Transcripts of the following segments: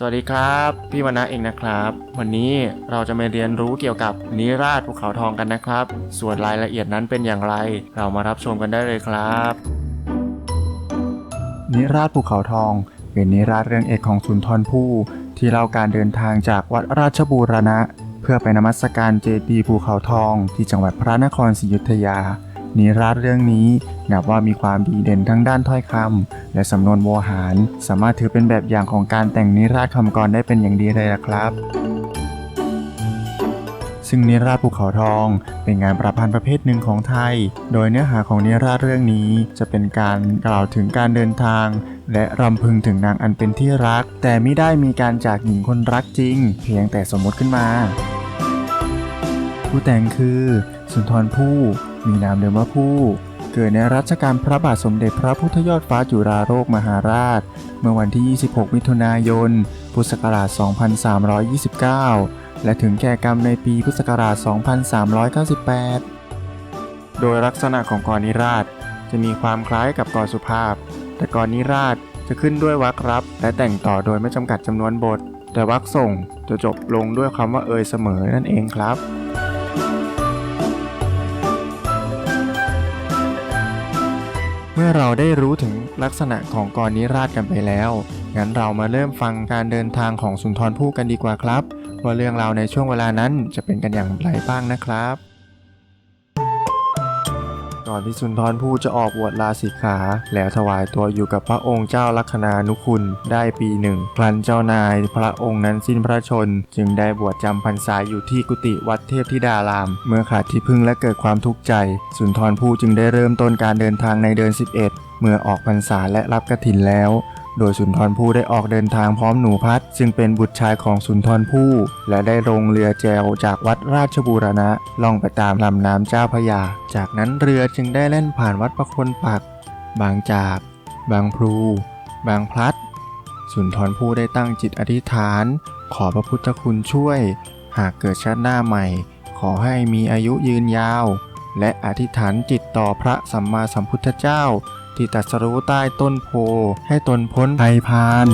สวัสดีครับ พี่วรรณะเองนะครับ วันนี้เราจะมาเรียนรู้เกี่ยวกับนิราศภูเขาทองกันนะครับ ส่วนรายละเอียดนั้นเป็นอย่างไร เรามารับชมกันได้เลยครับ นิราศภูเขาทอง เป็นนิราศเรื่องเอกของสุนทรภู่ที่เล่าการเดินทางจากวัดราชบูรณะ เพื่อไปนมัสการเจดีย์ภูเขาทองที่จังหวัดพระนครศรีอยุธยา นิราศเรื่องนี้นับว่ามีความดีเด่นทั้งด้านถ้อยคำและสำนวนโวหาร สามารถถือเป็นแบบอย่างของการแต่งนิราศคำกรได้เป็นอย่างดีเลยละครับซึ่งนิราศภูเขาทอง เป็นงานประพันธ์ประเภทหนึ่งของไทย โดยเนื้อหาของนิราศเรื่องนี้จะเป็นการกล่าวถึงการเดินทาง และรำพึงถึงนางอันเป็นที่รัก แต่ไม่ได้มีการจากหญิงคนรักจริง เพียงแต่สมมติขึ้นมา ผู้แต่งคือ สุนทรภู่ มีนามเดิมว่าภู่เกิดในรัชกาลพระบาทสมเด็จพระพุทธยอดฟ้าจุฬาโลกมหาราช เมื่อวันที่ 26 มิถุนายน พุทธศักราช 2329 และถึงแก่กรรมในปีพุทธศักราช 2398 โดยลักษณะของกรนิราศจะมีความคล้ายกับกรสุภาพ แต่กรนิราศจะขึ้นด้วยวรรครับ และแต่งต่อโดยไม่จำกัดจำนวนบท แต่วรรคส่งจะจบลงด้วยคำว่าเอยเสมอนั่นเองครับ มื่อเราได้รู้ถึงลักษณะของกรนิราศกันไปแล้ว งั้นเรามาเริ่มฟังการเดินทางของสุนทรภู่กันดีกว่าครับ ว่าเรื่องราวในช่วงเวลานั้นจะเป็นกันอย่างไรบ้างนะครับ ก่อนที่สุนทรภู่จะออกบวชลาสิกขา แล้วถวายตัวอยู่กับพระองค์เจ้าลัคนานุคุณได้ปีหนึ่งครั้นเจ้านายพระองค์นั้นสิ้นพระชน จึงได้บวชจำพรรษาอยู่ที่กุฏิวัดเทพธิดาราม เมื่อขาดที่พึ่งและเกิดความทุกข์ใจ สุนทรภู่จึงได้เริ่มต้นการเดินทางในเดือน 11 เมื่อออกพรรษาและรับกระถินแล้ว โดยสุนทรภู่ได้ออกเดินทางพร้อมหนูพัดซึ่งเป็นบุตรชายของสุนทรภู่และได้ลงเรือแจวจากวัดราชบูรณะล่องไปตามลำน้ำเจ้าพยา จากนั้นเรือจึงได้แล่นผ่านวัดประคนปัก บางจาก บางพลู บางพลัด สุนทรภู่ได้ตั้งจิตอธิษฐาน ขอพระพุทธคุณช่วย หากเกิดชาติหน้าใหม่ ขอให้มีอายุยืนยาว และอธิษฐานจิตต่อพระสัมมาสัมพุทธเจ้า ที่ตรัสรู้ใต้ต้นโพ ให้ตนพ้นภัยพาน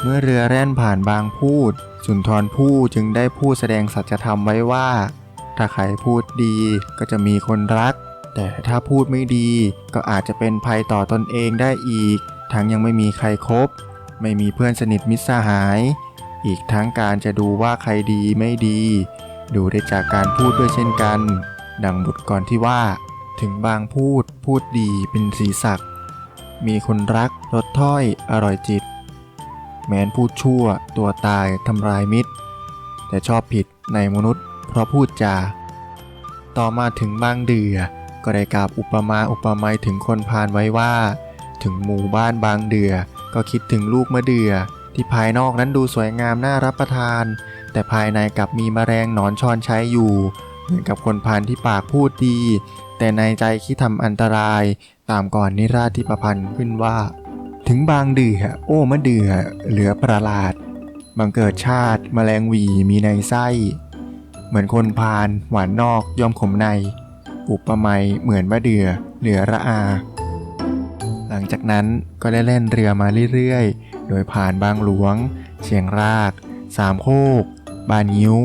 เมื่อเรือแล่นผ่านบางพูด สุนทรภู่จึงได้พูดแสดงสัจธรรมไว้ว่า ถ้าใครพูดดีก็จะมีคนรัก แต่ถ้าพูดไม่ดีก็อาจจะเป็นภัยต่อตนเองได้อีก ทั้งยังไม่มีใครครบไม่มีเพื่อนสนิทมิตรสหาย อีกทั้งการจะดูว่าใครดีไม่ดี ดูได้จากการพูดด้วยเช่นกัน ดังบทก่อนที่ว่า ถึงบางพูดพูดดีเป็นสีสัก มีคนรักรสถ้อยอร่อยจิต แม้นพูดชั่วตัวตายทำลายมิตร แต่ชอบผิดในมนุษย์เพราะพูดจา ต่อมาถึงบางเดือ ก็ได้กล่าวอุปมาอุปไมยถึงคนพาลไว้ว่า ถึงหมู่บ้านบางเดือ ก็คิดถึงลูกมะเดือ ที่ภายนอกนั้นดูสวยงามน่ารับประทาน แต่ภายในกลับมีแมลงหนอนชอนใช้อยู่ เหมือนกับคนพาลที่ปากพูดดี แต่ในใจคิดทำอันตรายตามก่อนนิราศที่ประพันธ์ขึ้นว่า ถึงบางเดือโอ้มะเดือเหลือประหลาด บังเกิดชาติแมลงวีมีในไส้ เหมือนคนพาลหวานนอกย่อมขมใน อุปมาเหมือนมะเดือเหลือระอา หลังจากนั้นก็ได้เล่นเรือมาเรื่อยๆ โดยผ่านบางหลวง เชียงราก สามโคก บานยิ้ว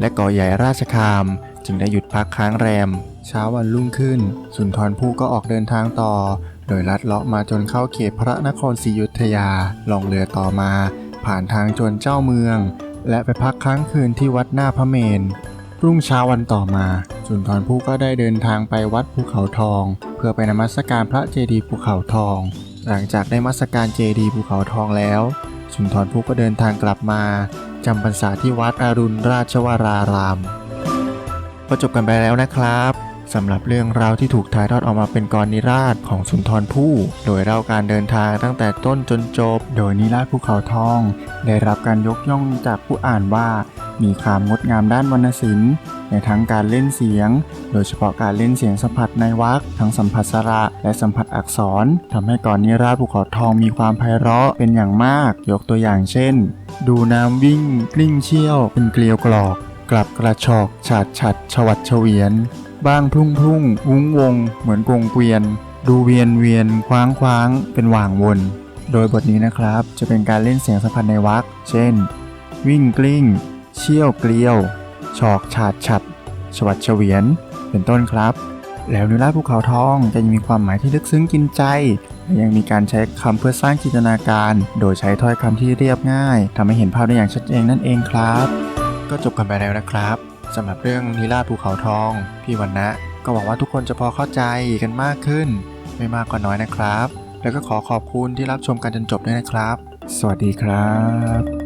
และเกาะใหญ่ราชคาม จึงได้หยุดพักค้างแรม เช้าวันรุ่งขึ้น สุนทรภู่ก็ออกเดินทางต่อ โดยลัดเลาะมาจนเข้าเขตพระนครศรีอยุธยาล่องเรือต่อมา ผ่านทางจนเจ้าเมือง และไปพักค้างคืนที่วัดหน้าพระเมรุรุ่งเช้าวันต่อมา สุนทรภู่ก็ได้เดินทางไปวัดภูเขาทอง เพื่อไปนมัสการพระเจดีย์ภูเขาทอง หลังจากได้มัสการเจดีย์ภูเขาทองแล้ว สุนทรภู่ก็เดินทางกลับมาจำพรรษาที่วัดอรุณราชวราราม ก็จบกันไปแล้วนะครับสำหรับเรื่องราวที่ถูกถ่ายทอดออกมาเป็นกรนิราศของสุนทรภู่ โดยเล่าการเดินทางตั้งแต่ต้นจนจบ โดยนิราศภูเขาทอง ได้รับการยกย่องจากผู้อ่านว่า มีความงดงามด้านวรรณศิลป์ ในทั้งการเล่นเสียง โดยเฉพาะการเล่นเสียงสัมผัสในวรรคทั้งสัมผัสสระและสัมผัสอักษรทำให้ก่อนนิราศภูเขาทองมีความไพเราะเป็นอย่างมาก ยกตัวอย่างเช่น ดูน้ำวิ่งกลิ้งเชี่ยว เป็นเกลียวกรอก กลับกระชอกฉาดฉัดฉวัดเฉวียน บ้างพุ่งพุ่งวุ้งวง เหมือนกงเกวียน ดูเวียนเวียนคว้างคว้างเป็นหว่างวน โดยบทนี้นะครับจะเป็นการเล่นเสียงสัมพันธ์ในวรรคเช่น วิ่งกลิ้ง เชี่ยวเกลียวชอกฉาดฉัดชวัดเฉวียน เป็นต้นครับ แล้วนิราภูเขาทองจะยังมีความหมายที่ลึกซึ้งกินใจและยังมีการใช้คำเพื่อสร้างจินตนาการ โดยใช้ถ้อยคำที่เรียบง่ายทำให้เห็นภาพได้อย่างชัดเจนนั่นเองครับ ก็จบกันไปแล้วนะครับสำหรับเรื่องนิราภูเขาทอง พี่วันนะ ก็หวังว่าทุกคนจะพอเข้าใจกันมากขึ้น ไม่มากก็น้อยนะครับ แล้วก็ขอขอบคุณที่รับชมกันจนจบด้วยนะครับ สวัสดีครับ